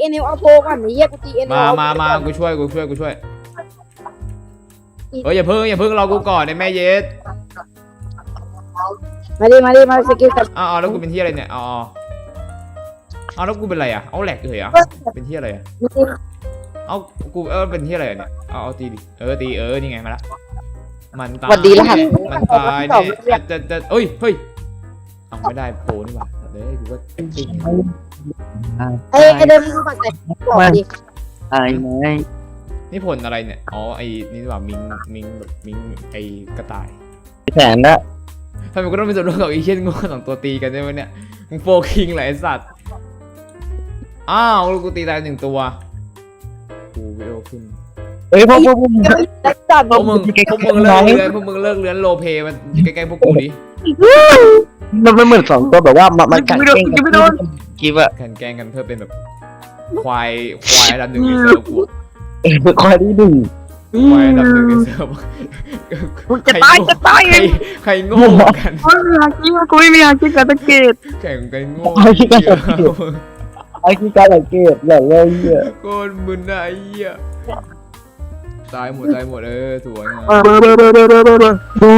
เอ็นเอลเอาโพก่อนไอ้เหี้ยกูตีเอ็นเอลมามามากูช่วยกูช่วยกูช่วยเฮ้ยอย่าเพิ่งอย่าเพิ่งรอกูก่อนไอ้แม่เย็ดมาดิมาดิมาสกิลกับอ้าวแล้วกูเป็นที่อะไรเนี่ยอ๋อเอาแล้วกูเป็นอะไรอะเอาแหลกเลยเหรอะเป็นที่อะไรอะเอากูเออเป็นที่อะไรอะเนี่ยเอาเอาตีดิเออตีเออนี่ไงมาละมันตายสวัสดีรหัสมันตายเนี่ยจะจะเอ้ยเฮ้ยเอาไม่ได้โปรนี่หว่า เด้ยกูก็จริงไอ้ไอ้เดิมมึงก่อนแต่บอกดิไอ้ไงนี่ผลอะไรเนี่ย อ๋อ ไอ้นี่หว่ามิง มิงแบบมิง ไอ้กระต่ายแสนละทำไมกูต้องเป็นส่วนร่วมกับไอีเช่นงูสองตัวตีกันได้ไหมเนี่ย มึงโฟคิงเหรอไอสัตว์ อ้าว ลูกกูตีตายหนึ่งตัวกูวิโอขึ้น เอ้ยพวกพวกพวกแล้วจัดพวกมึงพวกมึงเลิกเลื้อนพวกมึงเลิกเลื้อนโลเพมันใกล้ๆพวกกูดิมันไม่เหมือนสองตัวแบบว่ามันมันกัดเก่งกันคิดว่าแข่งแกล้งกันเพื่อเป็นแบบควายควายอันดับหนึ่งในเซิร์ฟกูเอ้ยคอยที่หนึ่งควายอันดับหนึ่งในเซิร์ฟจะตายจะตายใครใครโง่กันกูไม่อยากคิดว่ากูไม่อยากคิดการสังเกตแข่งกันโง่เอาที่การสังเกตไอ้ที่การสังเกตแบบว่าเหี้ยโคตรมึนอะไอ้เหี้ย ตายหมดตายหมดเออสวยงามเบอร์เบอร์เบอร์เบอร์เบอร์เบอร์เบอร์ดู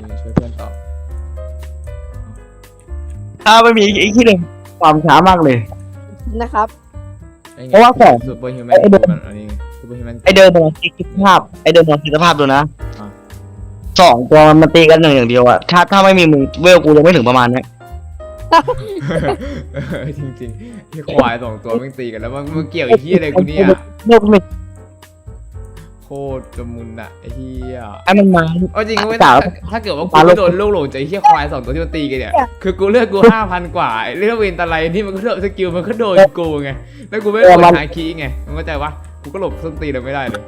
นี่ช่วยเพื่อนต่อถ้าไม่มีไอ้ที่หนึ่งความช้ามากเลย นะครับไงเพราะว่าของซูเปอร์ฮิวแมไอ้นไอ้เดิม มันอันนี้ซูเปอร์ฮิวแมนไอเดินลองคิดภาพไอเดินลองคิดสภาพดูนะอะสองตัวมันตีกันหนึ่งอย่างเดียวอะถ้าถ้าไม่มีมึงเวลกูยังไม่ถึงประมาณเนี้ยจริงจริงๆที่ควายสองตัวแม่งตีกันแล้วมันมันเกี่ยวไอ้เหี้ยอะไรกูเนี่ย โลกไม่ โคตรจะมุนอะไอ้เหี้ยไอ้มันมา เอาจริงเว้ยจ๋าถ้าถ้าเกิดว่ากูปลาโลกไม่โดนลูกหลงจากไอ้เหี้ยควายสองตัวที่มันตีกันเนี่ย คือกูเลือกกูห้าพันกว่าไอ้เลือกเวนตะไลนี่มันก็โดนสกิลมันก็โดนกูไง แล้วกูไม่ได้กดหาคีย์ไงมึงเข้าใจปะกูก็หลบส้นตีนเราไม่ได้เลย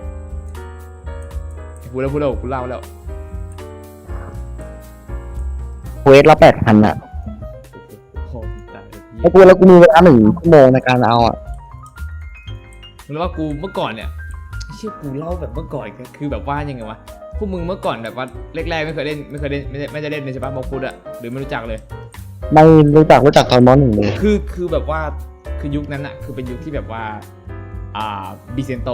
พูดแล้วพูดแล้วกูเล่าแล้วเควสละแปดพันอะโอ้โหตายไอ้แล้เหี้วยกูแล้วกูมีเวลาหนึ่งชั่วโมงในการเอาอะแล้วว่ากูเมื่อก่อนเนี่ย เชื่อกูเล่าแบบเมื่อก่อนก็คือแบบว่ายังไงวะพวกมึงเมื่อก่อนแบบว่าแรกๆไม่เคยเล่นไม่เคยเล่นไม่ได้ไม่ได้เล่นเลยใช่ปะบอกพูดอะหรือไม่รู้จักเลย ไม่รู้จักรู้จักตอนมหนึ่งเลยคือคือแบบว่าคือยุคนั้นอะคือเป็นยุคที่แบบว่าอ่าบิเซนโต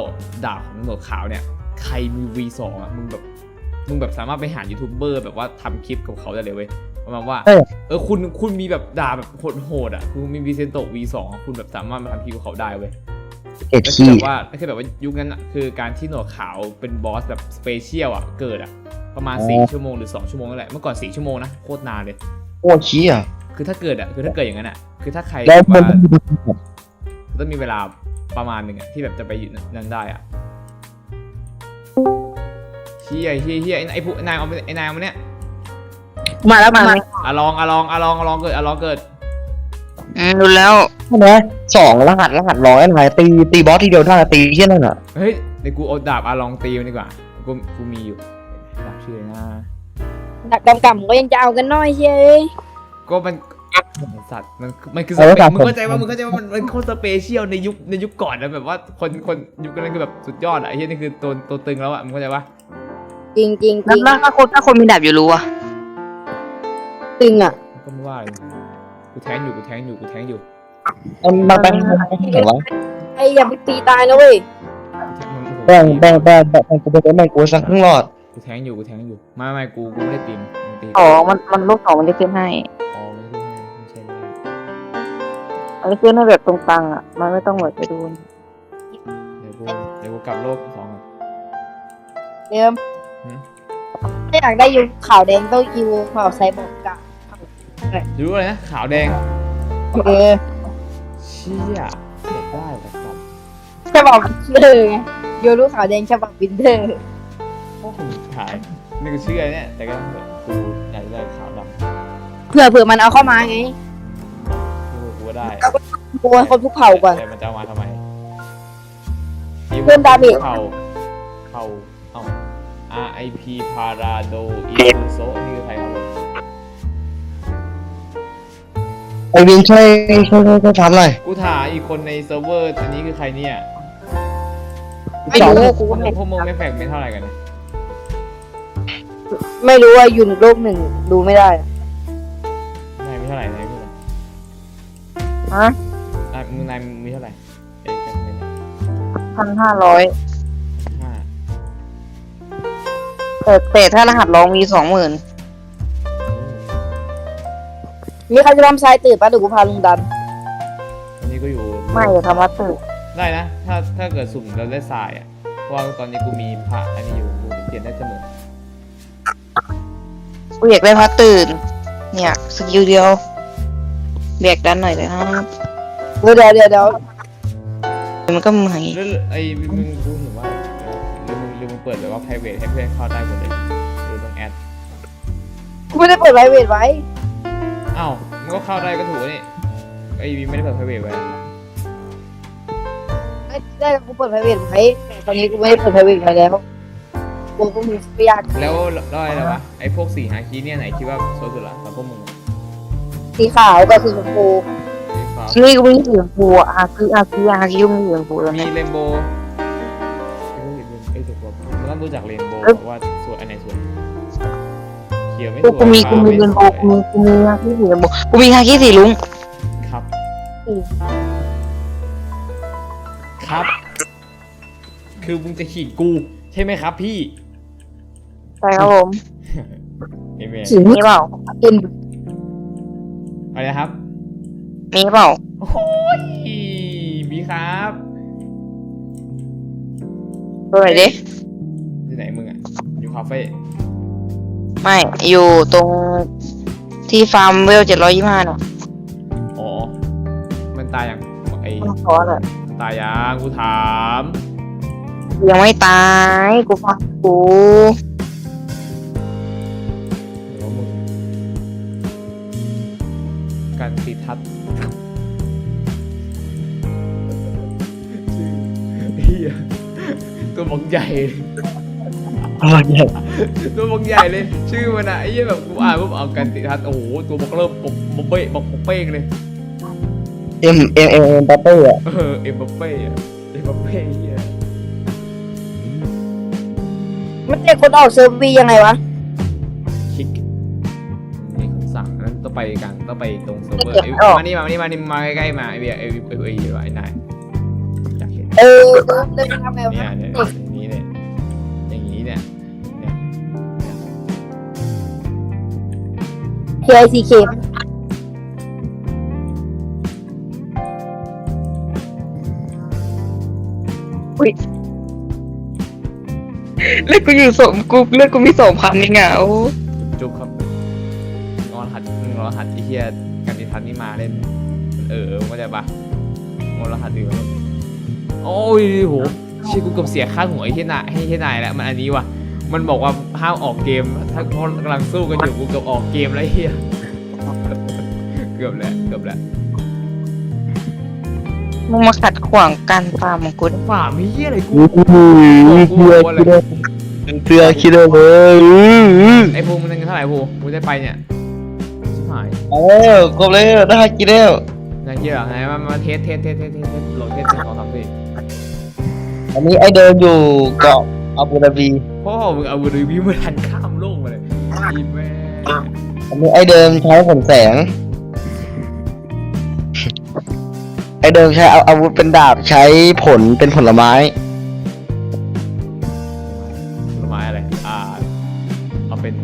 ดาบของหนวดขาวเนี่ยใครมี V2 อะมึงแบบมึงแบบสามารถไปหายูทูบเบอร์แบบว่าทำคลิปกับเขาได้เลยเว้ยประมาณว่า เออเออคุณคุณมีแบบดาบแบบโหดๆอะคุณมีบิเซนโต V2 อะคุณแบบสามารถมาทำคลิปกับเขาได้เว้ย เอ็ดก็คือขี้ แบบว่าก็คือแบบว่ายุคนั้นอะคือการที่หนวดขาวเป็นบอสแบบสเปเชียลอะเกิดอะ ประมาณ4ชั่วโมงหรือ2ชั่วโมงนั่นแหละเมื่อก่อน4ชั่วโมงนะโคตรนานเลย โอ้ขี้อะคือถ้าเกิดอะคือถ้าเกิดอย่างนั้นอะคือถ้าใครแล้วแบบมันว่าต้องมีเวลาประมาณหนึ่งอะที่แบบจะไปอยู่นั้นได้อะเฮียเฮียเฮียไอ้ไอ้ผู้ไอ้นายเอาไปไอ้นายเอามาเนี่ยมาแล้วมาแล้วอะลองอะลองอะลองอะลองเกิดอะลองเกิด อืมดูแล้ว ใช่ไหมสองรหัสรหัสร้อยอะไรตีตีบอสทีเดียวได้ตีเช่นนั่นอะเฮ้ยเดี๋ยวกูเอาดาบอะลองตีมันดีกว่า กูกูมีอยู่ดาบชื่ออะไรนะดักดำกำก็ยังจะเอากันน้อยเฮ้ยก็มันไอ้สัตว์มันมันคือสเปมึงเข้าใจว่ามึงเข้าใจว่ามันมันโคตรสเปเชียลในยุคในยุคก่อนนะแบบว่าคนคนยุคนั้นคือแบบสุดยอดอะไอ้เหี้ยนี่คือตัวตัวตึงแล้วอะมึงเข้าใจปะจริงจริงจแล้วริงแล้วถ้าคนถ้าคนมีดาบอยู่รู้อะตึงอะก็ไม่ว่าเลย กูแทงอยู่กูแทงอยู่กูแทงอยู่มันมันแบ่งเหรอวะไอ้อย่าไปตีตายนะเว้ยกูแทงมันโอ้โหแบ่งแบ่งแบ่งแบ่งกูไปแบ่งกูสักครึ่งหลอดกูแทงอยู่กูแทงอยู่ไม่ไม่กูกูไม่ได้ตีมมึงตีอ๋อมันมันลูกสองมันจะขึ้นให้อ๋อไม่ได้ไม่ใช่ไม่ใช่มันจะขึ้นให้แบบตรงกลางอะมันไม่ต้องแบบไปดูเดี๋ยวกูเดี๋ยวกูกลับโลกสองก่อนเดิมหืมถ้าอยากได้ยูขาวแดงต้องยูขาวไซบอร์กอะ รู้อะไรนะ ขาวแดง เออเชี่ยอยากได้แบบสัตว์ฉบับวินเทอร์ไงยูรู้ขาวแดงฉบับวินเทอร์โอ้โหขายนี่กูเชื่อเนี่ย แต่ก็แบบกูอยากได้ขาวดำเผื่อเผื่อมันเอาเข้ามาไงกูกูก็ได้กลัวคนทุกเผ่าก่อน แต่มันจะเอามาทำไมเพิ่มดาเมจ เผ่าเผ่าเอ้า RIP พาราโดอีโไอวินช่วยช่วยช่วยช่วยทำหน่อยกูถามอีกคนในเซิร์ฟเวอร์อันนี้คือใครเนี่ยไม่รู้กูพวก็กไม่พวกมึงไม่แฝงเป็นเท่าไหร่กันนะไม่รู้ว่าอยู่โลกหนึ่งดูไม่ได้อะนายไม่เท่าไหร่นายไม่เท่าไหร่ฮะนนายมึงนายมีเท่าไหร่ไอ้แจ็คเมนพันห้าร้อยห้าแต่แต่ถ้ารหัสลองมีสองหมื่น มีใครจะทำทรายตื่นปะเดี๋ยวกูพาลุงดันอันนี้ก็อยู่ไม่ทำวัตถุได้นะ ถ้าถ้าเกิดสุ่มเราได้ทรายอะเพราะว่าตอนนี้กูมีผ่าอันนี้อยู่กูเปลี่ยนได้เสมอกูอยากได้พัดตื่น เนี่ยสกิลเดียวเบียกดันหน่อยเลยครับเดี๋ยวเดี๋ยวเดี๋ยวเดี๋ยวมันก็มึงหายแล้วไอ้มึงกูเห็นว่าหรือมึงหรือมึงเปิดแบบว่า private ให้เพื่อนเข้าได้หมดเลยหรือต้องแอดกูไม่ได้เปิดไพรเวทไว้ อ้าวมันก็เข้าได้ก็ถูกนี่ไอ้บีไม่ได้เปิด private ไว้ได้ได้กูเปิดไพรเวทไว้แต่ตอนนี้กูไม่ได้เปิดไพรเวทไว้แล้วกูก็มีไม่ยากแล้วแล้วอะไรวะไอ้พวกสี่หาคีย์เนี่ยไหนคิดว่าสวยสุดละสำหรับพวกมึงอะสีขาวกับสีชมพูสีฟ้านี่กูมีเหลืองฟูอะอาคืออาคืออาคือยุ่งเหลืองฟูแล้วมีเนี่ยเรนโบว์ไอ้ถูกกว่ามันต้องรู้จักเรนโบว์ว่าสวยอันไหนสวย เขียวไม่สกูวยกูมีกูมีฟ้าเงินโบไสกูวยมีกูมีฮาคิสีเหลืองโบกูมีฮาคิสีลุงครับสีครับ คือมึงจะขีดกูใช่ไหมครับพี่ ใช่ครับผมเอเมนสีมีนี้เปล่าเป็นอะไรนะครับ มีเปล่าโอ้ยบีครับตัวไหนดิที่ไหนมึงอะอยู่คาเฟ่ ไม่ อยู่ตรงที่ฟาร์มเวลเจ็ดร้อยยี่ห้าน่ะอ๋อ มันตายยังไอ้ต้องขอเลยตายยังกูถามยังไม่ตาย กูฟังกูหรือว่ามึงการติดทัดเฮียตัวบักใหญ่ เลยอ๋อใหญ่ตัวบักใหญ่เลย ชื่อมันอะไอ้เหี้ยแบบกูอ่านปุ๊บเอาการติดทัดโอ้โหตัวบักเริ่มปกปกเป้ปกปกเป้งเลยเอ็มเอ็มเอ็มเอ็มบัตเตอร์อะเออเอ็มบัปเป้อะเอ็มบัปเป้เฮียมันเป็นคนออกเซอร์วียังไงวะคลิกมีคำสั่งนั้นต้องไปกันต้องไปตรงเซิร์ฟเวอร์เอ้ยมานี่มานี่มานี่มาใกล้ๆมาไอ้เบียร์ไอ้ไอ้ไอ้ไอ้ไอ้นายอยากเห็นเออเริ่มเริ่มทำไงวะเนี่ยเนี่ยอย่างนี้เนี่ย เคไอซีเคเลือดกูอยู่สมกูเลือดกูมีสองพันเองอะโอ้จุ๊บครับงอนหัดงอนหัดไอ้เฮียกันดิทันนี่มาเล่น เออเข้าใจปะงอนหัดดีกว่าโอ้ยโหเชี่ยกูเกือบเสียค่าหัวไอ้เฮียนายให้เฮียนายแล้วมันอันนี้ว่ะ มันบอกว่าห้ามออกเกม ถ้าเพราะกำลังสู้กันอยู่กูเกือบออกเกมแล้วไอ้เฮียเกือบแล้วเกือบแล้วมึงมาขัดขวางการฟาร์มของกูดิฝ่ามีเฮียอะไรกูอื้อเสือคิดเลยเสือคิดเลยเว้ยอื้ออื้อไอ้ภูมิมันเงินเท่าไหร่ภูมิกูจะไปเนี่ยชิบหายเออครบเลยได้กินแล้วนายเฮียเหรอไหนมามาเทสเทสเทสเทสเทสเทสโหลดเทสหนึ่งสองสามสี่อันนี้ไอเดินอยู่เกาะอาบูดาบี พ่อมึงเอารีวิวมาทันข้ามโลกมาเลยอีแม่อันนี้ไอเดิมใช้ผลแสง ไอเดิมใช้เอาอาวุธเป็นดาบใช้ผลเป็นผลไม้ ผลไม้อะไร อ่า เอาเป็น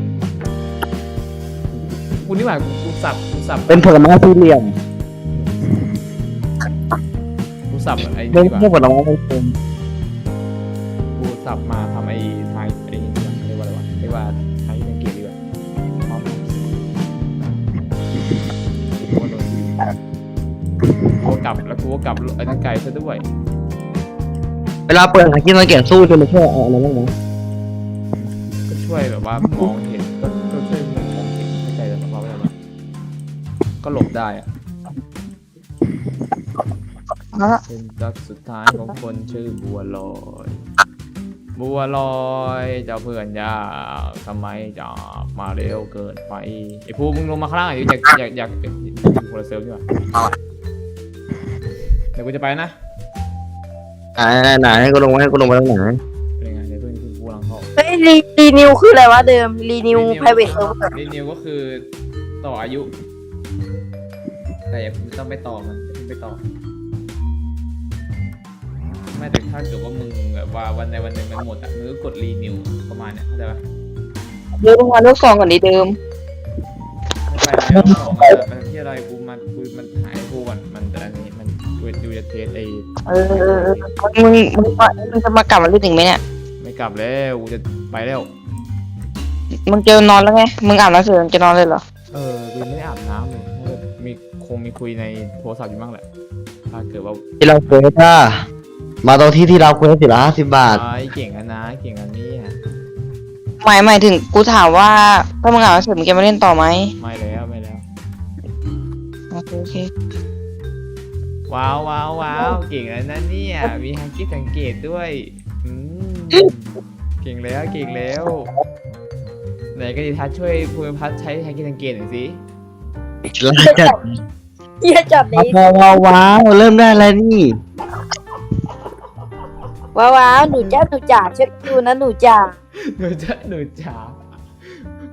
กูนี่หว่ากูกูสับกูสับเป็นผลไม้สี่เหลี่ยมกูสับไอ้ไม่นี่ดีกว่าใช่ผลไม้เป็นกลมกูสับมาทำไอ้ กว่าทางที่เป็นเกียร์ดีกว่าพร้อมกูกลับแล้วกูก็กลับไอ้นั่นไกลซะด้วย เวลาเปิดหากินมาเก่งสู้จะมาช่วยเอาอะไรบ้างนะก็ช่วยแบบว่ามองเห็นก็ก็ช่วยมองเห็นไม่ใจแต่เราไม่ได้หรอกก็หลบได้อะเอาละเป็นรักสุดท้ายของคนชื่อบัวลอย บัวลอยเจ้าเพื่อนยากทำไมจากมาเร็วเกินไปไอ้ภูมึงลงมาข้างล่างหน่อยดิอยากอยากอยากคนละเซิร์ฟดีกว่าเดี๋ยวกูจะไปนะอ่าไหนให้กูลงให้กูลงไปตรงไหนเป็นไงเดี๋ยวเพื่อนกูกำลังเข้าเฮ้ยรีรีนิวคืออะไรวะเดิมรีนิวไพรเวทเซิร์ฟรีนิวก็คือต่ออายุ แต่อย่าเพิ่งต้องไปต่อมันอย่าเพิ่งไปต่อ ไม่แต่ถ้าเกิดว่ามึงแบบว่าวันใดวันหนึ่งมันหมดอะมึงก็กดรีนิวประมาณเนี้ยเข้าใจปะเดิมมาลูกซองก่อนดีเดิมไม่ไปแล้วของมันจะมันที่อะไรกูมันกูมันหายกูก่อนมันแต่อันนี้มันกูดูจะเทสไอ้เออเออเออมึงมึงมึงมึงจะมากลับมาเล่นอีกไหมเนี่ยไม่กลับแล้วกูจะไปแล้วมึงเจอนอนแล้วไงมึงอาบน้ำเสร็จมึงจะนอนเลยเหรอเออกูยังไม่ได้อาบน้ำเลยน่าจะมีคงมีคุยในโทรศัพท์อยู่บ้างแหละ ถ้าเกิดว่า ที่เราเคยถ้า มาตรงที่ที่เราเคยสิบละห้าสิบบาทไอ้เก่งอันนะเก่งอันนี้อะหมายหมายถึงกูถามว่าถ้ามึงอาบน้ำเสร็จมึงจะมาเล่นต่อไหมไม่แล้วไม่แล้ว โอเคโอเคว้าวว้าวว้าวเก่งแล้วนะเนี่ยมีฮังกี้สังเกตด้วยอืมเก่งแล้วเก่งแล้วไหนก็ดีทัศน์ช่วยภูมิพัฒน์ใช้ฮังกี้สังเกตหน่อยสิแล้วจะเฮียจัดเลยว้าวว้าวว้าวเริ่มได้แล้วนี่ ว้าวว้าวหนูจ้าหนูจ๋าเช็ดดูนะหนูจ๋าหนูจะหนูจ๋า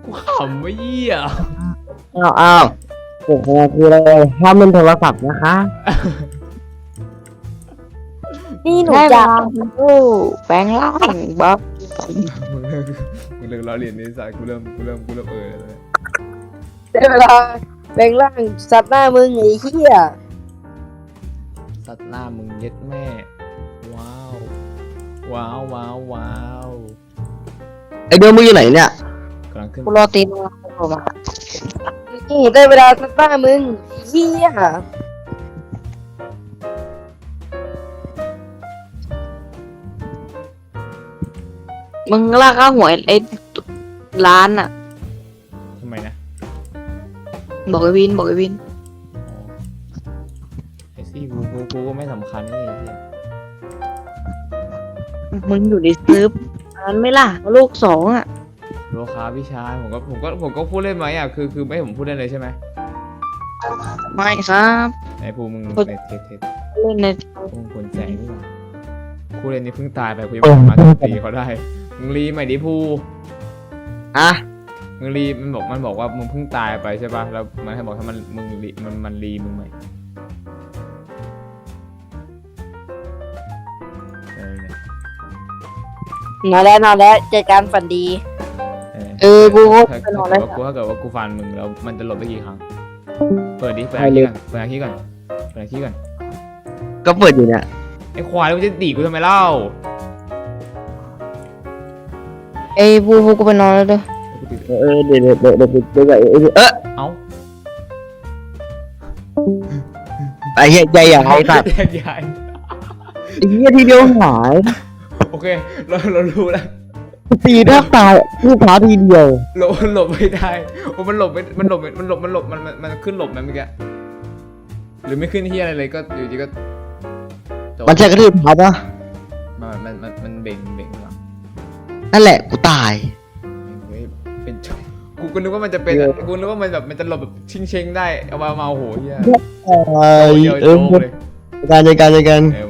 กูขำไม่เยี่ยอ้าวอ้าวโอ้โหคืออะไรห้ามเล่นโทรศัพท์นะคะ นี่หนูได้เวจ๋าลาโอ้แปลงร่างบ๊อบมึงเลิกมึงเลิกล้อเลียนนิสัยกูเริ่มกูเริ่มกูเริ่มเออแล้วเนี่ยได้เวลาแบ่งร่างสัตว์หน้ามึงไอ้เหี้ยสัตว์หน้ามึงเย็ดแม่ว้าว ว้าวว้าวว้าวไอเดิมมึงอยู่ไหนเนี่ยกำลังขึ้นกูรอตีนมึงโผล่มานี่ได้เวลาสัตว์หน้ามึงไอ้เหี้ยมึงลากข้าหวยไอ้ร้านอะ ทำไมนะบอกไอ้วิน บอกไอ้วินอ๋อไอซี่กูกูกูก็ไม่สำคัญนี่ไอ้เหี้ย มึงอยู่ในซื้อนั้นไหม่ล่ะลูกสองอะโลคาพี่ชายผมก็ผมก็ผมก็พูดเล่นไหมอะคือคือไม่ให้ผมพูดเล่นเลยใช่ไหมไม่ครับ ไอ้ภูมิมึงพูดเทสเทสเทสเล่นในภูมิคนแสงนี่หว่าคูเล่นนี่เพิ่งตายไปกูยังไม่สามารถโจมตีเขาได้มึงรีใหม่ดิภูอะมึงรีมันบอกมันบอกว่ามึงเพิ่งตายไปใช่ป่ะแล้วมันให้บอกถ้ามันมึงรีมันมันรีมึงใหม่ นอนแล้วนอนแล้วจัดการฝันดี เออกูก็ถ้าไปนอนแล้ว ถ้าเกิดว่ากูถ้าเกิดว่ากูฟันมึงแล้วมันจะหลบได้กี่ครั้ง เปิดดิเปิดอาคีก่อนเปิดอาคีก่อนเปิดอาคีก่อนก็เปิดอยู่เนี่ยไอ้ควายมันจะดีกูทำไมเล่าไอ้บูบูกูไปนอนแล้วเด้อเออเออเดี๋ยวเดี๋ยวเดี๋ยวเดี๋ยวเดี๋ยวเดี๋ยวเดี๋ยวเออเอ้าไอ้เหี้ยใจอย่างไรสัตว์แยกย้ายไอ้เหี้ยทีเดียวหายโอ เคเราเรารู้แล้วตีแทบตายลูกค้าทีเดียวหลบหลบไม่ได้โอ้มันหลบไม่มันหลบไม่มันหลบมันหลบมันมันมันขึ้นหลบไหมเมื่อกี้หรือไม่ขึ้นที่อะไรเลยก็อยู่ดีก็จบมันใช่กระทืบเท้าปะมันมันมันมันเบ่งเบ่งหลังนั่นแหละกูตาย เฮ้ยเป็นจบกูก็นึกว่ามันจะเป็นอะกูนึกว่ามันแบบมันจะหลบแบบชิงเชงๆได้เอามาเอามาโอ้โหเฮียเออเดียวเออโจ๊กเลย การจัดการจัดการ เออ